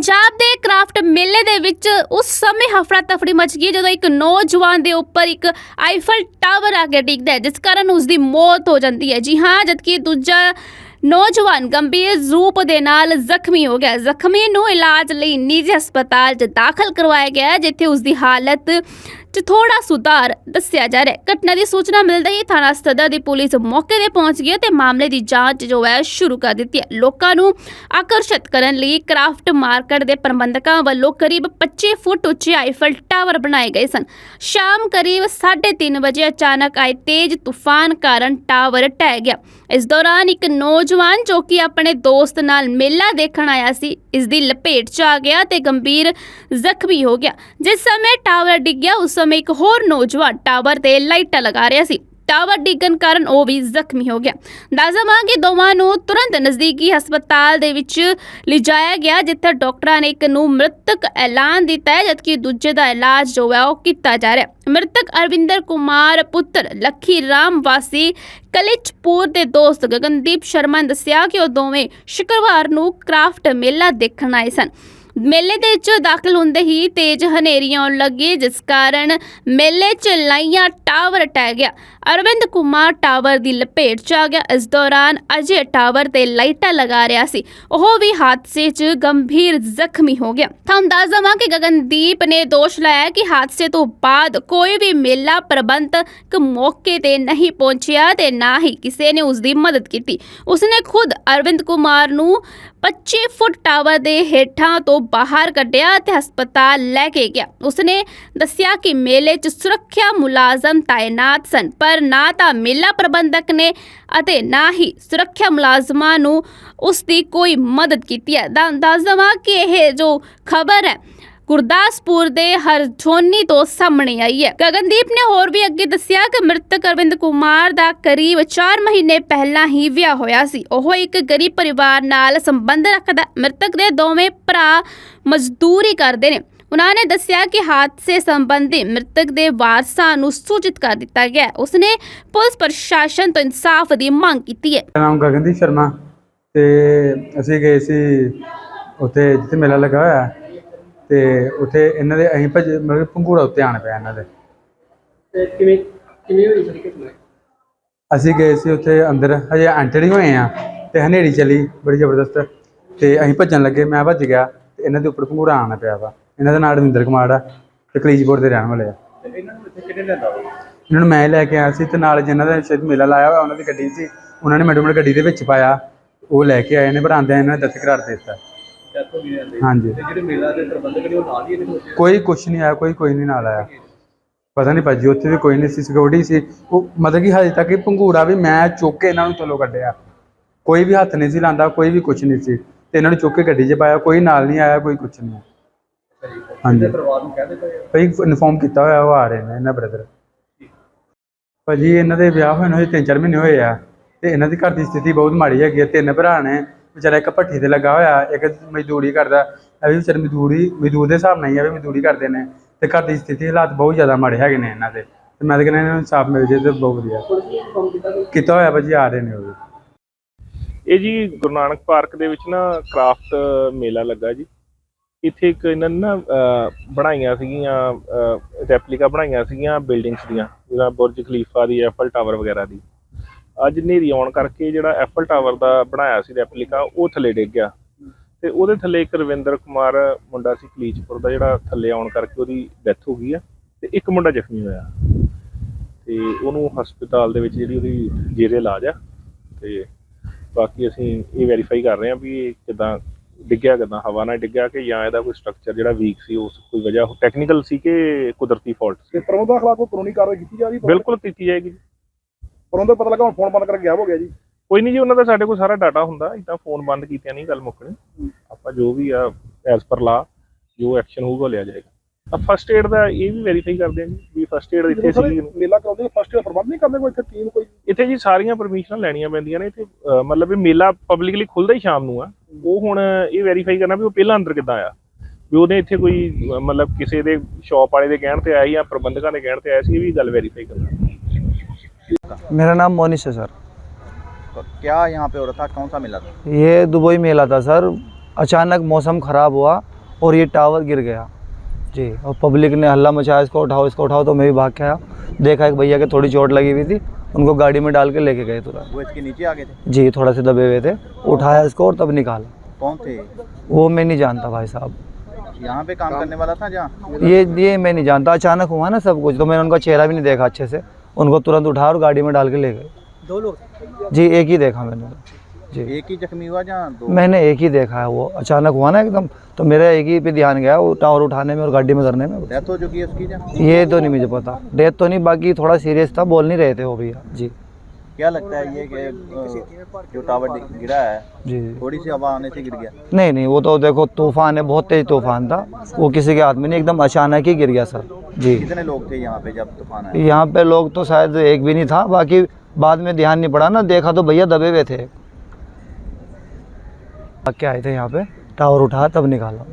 ਪੰਜਾਬ ਦੇ ਕ੍ਰਾਫਟ ਮੇਲੇ ਦੇ ਵਿੱਚ ਉਸ ਸਮੇਂ ਹਫੜਾ ਤਫੜੀ ਮਚ ਗਈ ਜਦੋਂ ਇੱਕ ਨੌਜਵਾਨ ਦੇ ਉੱਪਰ ਇੱਕ ਆਈਫਲ ਟਾਵਰ ਆ ਕੇ ਡਿੱਗਦਾ ਹੈ, ਜਿਸ ਕਾਰਨ ਉਸ ਦੀ ਮੌਤ ਹੋ ਜਾਂਦੀ ਹੈ। ਜੀ ਹਾਂ, ਜਦਕਿ ਦੂਜਾ ਨੌਜਵਾਨ ਗੰਭੀਰ ਰੂਪ ਦੇ ਨਾਲ ਜ਼ਖਮੀ ਹੋ ਗਿਆ। ਜ਼ਖਮੀ ਨੂੰ ਇਲਾਜ ਲਈ ਨਿੱਜੀ ਹਸਪਤਾਲ 'ਚ ਦਾਖਲ ਕਰਵਾਇਆ ਗਿਆ ਜਿੱਥੇ ਉਸ ਦੀ ਹਾਲਤ 'ਚ ਥੋੜਾ ਸੁਧਾਰ ਦੱਸਿਆ ਜਾ ਰਿਹਾ ਹੈ। ਘਟਨਾ ਦੀ ਸੂਚਨਾ ਮਿਲਦੇ ਹੀ ਥਾਣਾ ਸਦਰ ਦੀ ਪੁਲਿਸ ਮੌਕੇ ਤੇ ਪਹੁੰਚ ਗਈ ਹੈ ਤੇ ਮਾਮਲੇ ਦੀ ਜਾਂਚ ਜੋ ਹੈ ਸ਼ੁਰੂ ਕਰ ਦਿੱਤੀ ਹੈ। ਲੋਕਾਂ ਨੂੰ ਆਕਰਸ਼ਿਤ ਕਰਨ ਲਈ ਕ੍ਰਾਫਟ ਮਾਰਕੀਟ ਦੇ ਪ੍ਰਬੰਧਕਾਂ ਵੱਲੋਂ ਕਰੀਬ 25 ਫੁੱਟ ਉੱਚੇ ਆਈਫਲ ਟਾਵਰ ਬਣਾਏ ਗਏ ਸਨ। ਸ਼ਾਮ ਕਰੀਬ 3:30 ਵਜੇ ਅਚਾਨਕ ਆਏ ਤੇਜ਼ ਤੂਫਾਨ ਕਾਰਨ ਟਾਵਰ ਢਹਿ ਗਿਆ। ਇਸ ਦੌਰਾਨ ਇੱਕ ਨੌਜਵਾਨ ਜੋ ਕਿ ਆਪਣੇ ਦੋਸਤ ਨਾਲ ਮੇਲਾ ਦੇਖਣ ਆਇਆ ਸੀ, ਇਸ ਦੀ ਲਪੇਟ 'ਚ ਆ ਗਿਆ ਤੇ ਗੰਭੀਰ ਜ਼ਖਮੀ ਹੋ ਗਿਆ। ਜਿਸ ਸਮੇਂ ਟਾਵਰ ਡਿੱਗਿਆ ਉਸ ਸਮੇਂ ਇੱਕ ਹੋਰ ਨੌਜਵਾਨ ਟਾਵਰ ਤੇ ਲਾਈਟਾਂ ਲਗਾ ਰਿਹਾ ਸੀ। ਟਾਵਰ ਡਿੱਗਣ ਕਾਰਨ ਉਹ ਵੀ ਜ਼ਖਮੀ ਹੋ ਗਿਆ। ਦੱਸਵਾਂ ਕਿ ਦੋਵਾਂ ਨੂੰ ਤੁਰੰਤ ਨਜ਼ਦੀਕੀ ਹਸਪਤਾਲ ਦੇ ਵਿੱਚ ਲਿਜਾਇਆ ਗਿਆ, ਜਿੱਥੇ ਡਾਕਟਰਾਂ ਨੇ ਇੱਕ ਨੂੰ ਮ੍ਰਿਤਕ ਐਲਾਨ ਦਿੱਤਾ ਹੈ, ਜਦਕਿ ਦੂਜੇ ਦਾ ਇਲਾਜ ਜੋ ਹੈ ਉਹ ਕੀਤਾ ਜਾ ਰਿਹਾ ਹੈ। ਮ੍ਰਿਤਕ ਅਰਵਿੰਦਰ ਕੁਮਾਰ ਪੁੱਤਰ ਲੱਖੀ ਰਾਮ ਵਾਸੀ ਕਲਿਚਪੁਰ ਦੇ ਦੋਸਤ ਗਗਨਦੀਪ ਸ਼ਰਮਾ ਨੇ ਦੱਸਿਆ ਕਿ ਉਹ ਦੋਵੇਂ ਸ਼ੁੱਕਰਵਾਰ ਨੂੰ ਕ੍ਰਾਫਟ ਮੇਲਾ ਦੇਖਣ ਆਏ ਸਨ। ਮੇਲੇ ਦੇ ਵਿੱਚ ਦਾਖਲ ਹੁੰਦੇ ਹੀ ਤੇਜ਼ ਹਨੇਰੀਆਂ ਆਉਣ ਲੱਗੀ, ਜਿਸ ਕਾਰਨ ਮੇਲੇ 'ਚ ਲਾਈਆਂ ਟਾਵਰ ਟਹਿ ਗਿਆ। ਅਰਵਿੰਦ ਕੁਮਾਰ ਟਾਵਰ ਦੀ ਲਪੇਟ 'ਚ ਆ ਗਿਆ। ਇਸ ਦੌਰਾਨ ਅਜੇ ਟਾਵਰ ਤੇ ਲਾਈਟਾਂ ਲਗਾ ਰਿਹਾ ਸੀ। ਉਹ ਵੀ ਹਾਦਸੇ 'ਚ ਗੰਭੀਰ ਜ਼ਖਮੀ ਹੋ ਗਿਆ। ਤੁਹਾਨੂੰ ਦੱਸ ਦਵਾਂ ਕਿ ਗਗਨਦੀਪ ਨੇ ਦੋਸ਼ ਲਾਇਆ ਕਿ ਹਾਦਸੇ ਤੋਂ ਬਾਅਦ ਕੋਈ ਵੀ ਮੇਲਾ ਪ੍ਰਬੰਧਕ ਮੌਕੇ ਤੇ ਨਹੀਂ ਪਹੁੰਚਿਆ ਤੇ ਨਾ ਹੀ ਕਿਸੇ ਨੇ ਉਸ ਦੀ ਮਦਦ ਕੀਤੀ। ਉਸਨੇ ਖੁਦ ਅਰਵਿੰਦ ਕੁਮਾਰ ਨੂੰ 25 ਫੁੱਟ ਟਾਵਰ ਦੇ ਹੇਠਾਂ ਤੋਂ ਬਾਹਰ ਕੱਢਿਆ ਤੇ ਹਸਪਤਾਲ ਲੈ ਕੇ ਗਿਆ। ਉਸਨੇ ਦੱਸਿਆ ਕਿ ਮੇਲੇ 'ਚ ਸੁਰੱਖਿਆ ਮੁਲਾਜ਼ਮ ਤਾਇਨਾਤ ਸਨ, ਪਰ ਨਾ ਤਾਂ ਮੇਲਾ ਪ੍ਰਬੰਧਕ ਨੇ ਅਤੇ ਨਾ ਹੀ ਸੁਰੱਖਿਆ ਮੁਲਾਜ਼ਮਾਂ ਨੂੰ ਉਸ ਦੀ ਕੋਈ ਮਦਦ ਕੀਤੀ ਹੈ। ਤਾਂ ਦੱਸ ਦੇਵਾਂ ਕਿ ਇਹ ਜੋ ਖਬਰ ਹੈ ਗੁਰਦਾਸਪੁਰ ਦੇ ਹਰਜੋਨੀ ਤੋਂ ਸਾਹਮਣੇ ਆਈ ਹੈ। ਗਗਨਦੀਪ ਨੇ ਹੋਰ ਵੀ ਅੱਗੇ ਦੱਸਿਆ ਕਿ ਮ੍ਰਿਤਕ ਅਰਵਿੰਦ ਕੁਮਾਰ ਦਾ ਕਰੀਬ 4 ਮਹੀਨੇ ਪਹਿਲਾਂ ਹੀ ਵਿਆਹ ਹੋਇਆ ਸੀ। ਉਹ ਇੱਕ ਗਰੀਬ ਪਰਿਵਾਰ ਨਾਲ ਸੰਬੰਧ ਰੱਖਦਾ ਮ੍ਰਿਤਕ ਦੇ ਦੋਵੇਂ ਭਰਾ ਮਜ਼ਦੂਰੀ ਕਰਦੇ ਨੇ। ਉਹਨਾਂ ਨੇ ਦੱਸਿਆ ਕਿ ਹਾਦਸੇ ਸੰਬੰਧੀ ਮ੍ਰਿਤਕ ਦੇ ਵਾਰਸਾਂ ਨੂੰ ਸੂਚਿਤ ਕਰ ਦਿੱਤਾ ਗਿਆ ਹੈ। ਉਸਨੇ ਪੁਲਿਸ ਪ੍ਰਸ਼ਾਸਨ ਤੋਂ ਇਨਸਾਫ ਦੀ ਮੰਗ ਕੀਤੀ ਹੈ। ਮੇਰਾ ਨਾਮ ਗਗਨਦੀਪ ਸ਼ਰਮਾ ਤੇ ਅਸੀਂ ਗਏ ਸੀ ਉੱਥੇ ਜਿੱਥੇ ਮੇਲਾ ਲੱਗਾ ਹੋਇਆ। ਹੈ, ਤੇ ਉੱਥੇ ਇਹਨਾਂ ਦੇ ਅਸੀਂ ਭਜ ਮਤਲਬ ਕਿ ਪੰਘੂੜਾ ਉੱਤੇ ਆਣ ਪਿਆ ਇਹਨਾਂ ਦੇ। ਤੇ ਕਿਵੇਂ ਕਿਵੇਂ ਹੋਈ ਸਾਰੀ ਘਟਨਾ? ਅਸੀਂ ਗਏ ਸੀ ਉੱਥੇ ਅੰਦਰ ਹਜੇ ਐਂਟਰ ਹੀ ਹੋਏ ਆ ਤੇ ਹਨੇਰੀ ਚੱਲੀ ਬੜੀ ਜ਼ਬਰਦਸਤ ਤੇ ਅਸੀਂ ਭੱਜਣ ਲੱਗੇ ਮੈਂ ਭੱਜ ਗਿਆ ਤੇ ਇਹਨਾਂ ਦੇ ਉੱਪਰ ਪੰਘੂੜਾ ਆਣ ਪਿਆ ਵਾ। ਇਹਨਾਂ ਦਾ ਨਾਮ ਰਵਿੰਦਰ ਕੁਮਾਰ ਆ ਤੇ ਕਲੀਜਪੁਰ ਦੇ ਰਹਿਣ ਵਾਲੇ ਆ। ਇਹਨਾਂ ਨੂੰ ਇੱਥੇ ਕਿਹਨੇ ਲੈਂਦਾ ਇਹਨਾਂ ਨੂੰ ਮੈਂ ਲੈ ਕੇ ਆਇਆ ਸੀ ਤੇ ਨਾਲ ਜਿਨ੍ਹਾਂ ਦਾ ਸ਼ਾਇਦ ਮੇਲਾ ਲਾਇਆ ਹੋਇਆ ਉਹਨਾਂ ਦੀ ਗੱਡੀ ਸੀ ਉਹਨਾਂ ਨੇ ਮੈਡਮ ਗੱਡੀ ਦੇ ਵਿੱਚ ਪਾਇਆ ਉਹ ਲੈ ਕੇ ਆਏ ਨੇ ਪਰ ਆਂਦਿਆਂ ਇਹਨਾਂ ਨੇ ਦਸਤ ਕਰਾਰ ਦੇ ਦਿੱਤਾ। ਹੋ ਹਾਂਜੀ। ਤੇ ਜਿਹੜੇ ਮੇਲਾ ਦੇ ਪ੍ਰਬੰਧਕ ਨੇ ਉਹ ਨਾਲ ਹੀ ਇਹਦੇ ਵਿੱਚ ਕੋਈ ਕੁਛ ਨਹੀਂ ਆਇਆ ਕੋਈ ਕੋਈ ਨਹੀਂ ਨਾਲ ਆਇਆ। ਪਤਾ ਨਹੀਂ ਭਾਜੀ ਉੱਥੇ ਵੀ ਕੋਈ ਨਹੀਂ ਸੀ ਸਿਕਿਉਰਿਟੀ ਸੀ। ਉਹ ਮਤਲਬ ਕਿ ਹਜੇ ਤੱਕ ਇਹ ਪੰਘੂੜਾ ਵੀ ਮੈਂ ਚੁੱਕ ਕੇ ਇਹਨਾਂ ਨੂੰ ਚਲੋ ਕੱਢਿਆ। ਕੋਈ ਵੀ ਹੱਥ ਨਹੀਂ ਸੀ ਲਾਂਦਾ ਕੋਈ ਵੀ ਕੁਛ ਨਹੀਂ ਸੀ। ਤੇ ਇਹਨਾਂ ਨੂੰ ਚੁੱਕ ਕੇ ਗੱਡੀ 'ਚ ਪਾਇਆ ਕੋਈ ਨਾਲ ਨਹੀਂ ਆਇਆ ਕੋਈ ਕੁਛ ਨਹੀਂ ਹਾਂਜੀ। ਪਰਿਵਾਰ ਨੂੰ ਭਾਈ ਇਨਫੋਰਮ ਕੀਤਾ ਹੋਇਆ ਉਹ ਆ ਰਹੇ ਨੇ ਇਹਨਾਂ ਬ੍ਰਦਰ ਭਾਜੀ ਇਹਨਾਂ ਦੇ ਵਿਆਹ ਹੋਏ ਨੂੰ ਹਜੇ ਤਿੰਨ ਚਾਰ ਮਹੀਨੇ ਹੋਏ ਆ। ਤੇ ਇਹਨਾਂ ਦੀ ਘਰ ਦੀ ਸਥਿਤੀ ਬਹੁਤ ਮਾੜੀ ਹੈਗੀ ਆ। ਤਿੰਨ ਭਰਾ ਨੇ। ਵਿਚਾਰਾ ਇੱਕ ਭੱਠੀ ਤੇ ਲੱਗਾ ਹੋਇਆ, ਇੱਕ ਮਜ਼ਦੂਰੀ ਕਰਦਾ। ਇਹ ਵੀ ਵਿਚਾਰੇ ਮਜ਼ਦੂਰੀ, ਮਜ਼ਦੂਰ ਦੇ ਹਿਸਾਬ ਨਾਲ ਹੀ ਆ ਵੀ ਮਜ਼ਦੂਰੀ ਕਰਦੇ ਨੇ। ਤੇ ਘਰ ਦੀ ਸਥਿਤੀ ਹਾਲਾਤ ਬਹੁਤ ਜ਼ਿਆਦਾ ਮਾੜੇ ਹੈਗੇ ਨੇ ਇਹਨਾਂ ਦੇ। ਤੇ ਮੈਂ ਤਾਂ ਕਹਿੰਦਾ ਇਹਨਾਂ ਨੂੰ ਇਨਸਾਫ ਮਿਲ ਜੇ ਤੇ ਬਹੁਤ ਵਧੀਆ। ਕੀਤਾ ਕਿ ਕੀਤਾ ਹੋਇਆ ਭਾਜੀ, ਆ ਰਹੇ ਨੇ ਉਹ ਇਹ ਜੀ ਗੁਰੂ ਨਾਨਕ ਪਾਰਕ ਦੇ ਵਿੱਚ ਨਾ ਕ੍ਰਾਫਟ ਮੇਲਾ ਲੱਗਾ ਜੀ। ਇੱਥੇ ਇੱਕ ਇਹਨਾਂ ਨੇ ਨਾ ਬਣਾਈਆਂ ਸੀਗੀਆਂ ਰੈਪਲੀਕਾ ਬਣਾਈਆਂ ਸੀਗੀਆਂ ਬਿਲਡਿੰਗਸ ਦੀਆਂ ਜਿਹੜਾ ਬੁਰਜ ਖਲੀਫਾ ਦੀ, ਐਫਲ ਟਾਵਰ ਵਗੈਰਾ ਦੀ। ਅੱਜ ਹਨੇਰੀ ਆਉਣ ਕਰਕੇ ਜਿਹੜਾ ਐਫਲ ਟਾਵਰ ਦਾ ਬਣਾਇਆ ਸੀ ਰੈਪਲੀਕਾ ਉਹ ਥੱਲੇ ਡਿੱਗ ਗਿਆ। ਤੇ ਉਹਦੇ ਥੱਲੇ ਇੱਕ ਰਵਿੰਦਰ ਕੁਮਾਰ ਮੁੰਡਾ ਸੀ ਕਲੀਚਪੁਰ ਦਾ ਜਿਹੜਾ ਥੱਲੇ ਆਉਣ ਕਰਕੇ ਉਹਦੀ ਡੈਥ ਹੋ ਗਈ ਆ ਤੇ ਇੱਕ ਮੁੰਡਾ ਜ਼ਖਮੀ ਹੋਇਆ। ਤੇ ਉਹਨੂੰ ਹਸਪਤਾਲ ਦੇ ਵਿੱਚ ਜਿਹੜੀ ਉਹਦੀ ਜੇਰੇ ਇਲਾਜ ਆ ਤੇ ਬਾਕੀ ਅਸੀਂ ਇਹ ਵੈਰੀਫਾਈ ਕਰ ਰਹੇ ਹਾਂ ਵੀ ਕਿਦਾਂ ਡਿੱਗਿਆ ਕਿਦਾਂ ਹਵਾ ਨਾਲ ਡਿੱਗਿਆ ਕਿ ਜਾਂ ਇਹਦਾ ਕੋਈ ਸਟਰਕਚਰ ਜਿਹੜਾ ਵੀਕ ਸੀ ਉਸ ਕੋਈ ਵਜ੍ਹਾ ਟੈਕਨੀਕਲ ਸੀ ਕਿ ਕੁਦਰਤੀ ਫਾਲਟ ਸੀ। ਤੇ ਪ੍ਰਬੰਧਕ ਖਿਲਾਫ ਕੋਈ ਕਾਨੂੰਨੀ ਕਾਰਵਾਈ ਕੀਤੀ ਜਾ ਰਹੀ ਬਿਲਕੁਲ ਕੀਤੀ ਜਾਏਗੀ ਪ੍ਰਬੰਧਕ ਪਤਾ ਲੱਗਾ ਹੁਣ ਫੋਨ ਬੰਦ ਕਰਕੇ ਗਾਇਬ ਹੋ ਗਿਆ ਜੀ। ਕੋਈ ਨਹੀਂ ਜੀ ਉਹਨਾਂ ਦਾ ਸਾਡੇ ਕੋਲ ਸਾਰਾ ਡਾਟਾ ਹੁੰਦਾ ਇਦਾਂ ਫੋਨ ਬੰਦ ਕੀਤਿਆਂ ਨਹੀਂ ਗੱਲ ਮੁੱਕਣੀ। ਆਪਾਂ ਜੋ ਵੀ ਆ ਐਸ ਪਰ ਲਾ ਜੋ ਐਕਸ਼ਨ ਹੋਊਗਾ ਉਹ ਲਿਆ ਜਾਏਗਾ। ਆ ਫਸਟ ਏਡ ਦਾ ਇਹ ਵੀ ਵੈਰੀਫਾਈ ਕਰਦੇ ਹਾਂ ਜੀ ਵੀ ਫਸਟ ਏਡ ਇੱਥੇ ਸੀ ਮੇਲਾ ਕਰਾਉਂਦੇ ਫਸਟ ਏਡ ਪ੍ਰਬੰਧ ਨਹੀਂ ਕਰਦੇ ਕੋਈ ਇੱਥੇ ਟੀਮ ਕੋਈ? ਇੱਥੇ ਜੀ ਸਾਰੀਆਂ ਪਰਮਿਸ਼ਨਾਂ ਲੈਣੀਆਂ ਪੈਂਦੀਆਂ ਨੇ ਇੱਥੇ ਮਤਲਬ ਵੀ ਮੇਲਾ ਪਬਲਿਕਲੀ ਖੁੱਲਦਾ ਹੀ ਸ਼ਾਮ ਨੂੰ ਆ। ਉਹ ਹੁਣ ਇਹ ਵੈਰੀਫਾਈ ਕਰਨਾ ਵੀ ਉਹ ਪਹਿਲਾਂ ਅੰਦਰ ਕਿੱਦਾਂ ਆਇਆ ਵੀ ਉਹਨੇ ਇੱਥੇ ਕੋਈ ਮਤਲਬ ਕਿਸੇ ਦੇ ਸ਼ਾਪ ਵਾਲੇ ਦੇ ਕਹਿਣ ਤੇ ਆਇਆ ਜਾਂ ਪ੍ਰਬੰਧਕਾਂ ਦੇ ਕਹਿਣ ਤੇ ਆਇਆ ਸੀ ਇਹ ਵੀ ਗੱਲ ਵੈਰੀਫਾਈ ਕਰਨਾ। मेरा नाम मोनिश है सर। तो क्या यहाँ पे हो रहा था? कौन सा मेला था? ये दुबई मेला था सर। अचानक मौसम ख़राब हुआ और ये टावर गिर गया। जी और पब्लिक ने हल्ला मचाया इसको उठाओ इसको उठाओ तो मैं भी भाग के आया। देखा एक भैया के थोड़ी चोट लगी हुई थी उनको गाड़ी में डाल के लेके गए तुरंत। वो इसके नीचे आ गए थे? जी थोड़ा से दबे हुए थे। उठाया इसको और तब निकाला। कौन थे? वो मैं नहीं जानता भाई साहब। यहाँ पे काम करने वाला था जहाँ? ये ये मैं नहीं जानता। अचानक हुआ ना सब कुछ तो मैंने उनका चेहरा भी नहीं देखा अच्छे से। उनको तुरंत उठाया और गाड़ी में डाल के ले गए। दो लोग? जी एक ही देखा मैंने। जी। एक ही जख्मी हुआ जहाँ मैंने एक ही देखा है वो। अचानक हुआ ना एकदम तो मेरा एक ही पे ध्यान गया वो टावर उठाने में और गाड़ी में करने में। डेथ हो चुकी है उसकी ये तो नहीं मुझे पता। डेथ तो नहीं बाकी थोड़ा सीरियस था बोल नहीं रहे थे वो भैया। जी। क्या लगता है ये कि जो टावर गिरा है जी। थोड़ी सी हवा आने से गिर गया? नहीं नहीं वो तो देखो तूफ़ान है बहुत तेज तूफ़ान था। वो किसी के हाथ में नहीं एकदम अचानक ही गिर गया सर। जी। कितने लोग थे यहाँ पे जब तूफ़ान आया? यहाँ पे लोग तो शायद एक भी नहीं था बाकी बाद में ध्यान नहीं पड़ा ना देखा तो भैया दबे हुए थे। भाग के आए थे यहाँ पे? टावर उठा तब निकाला।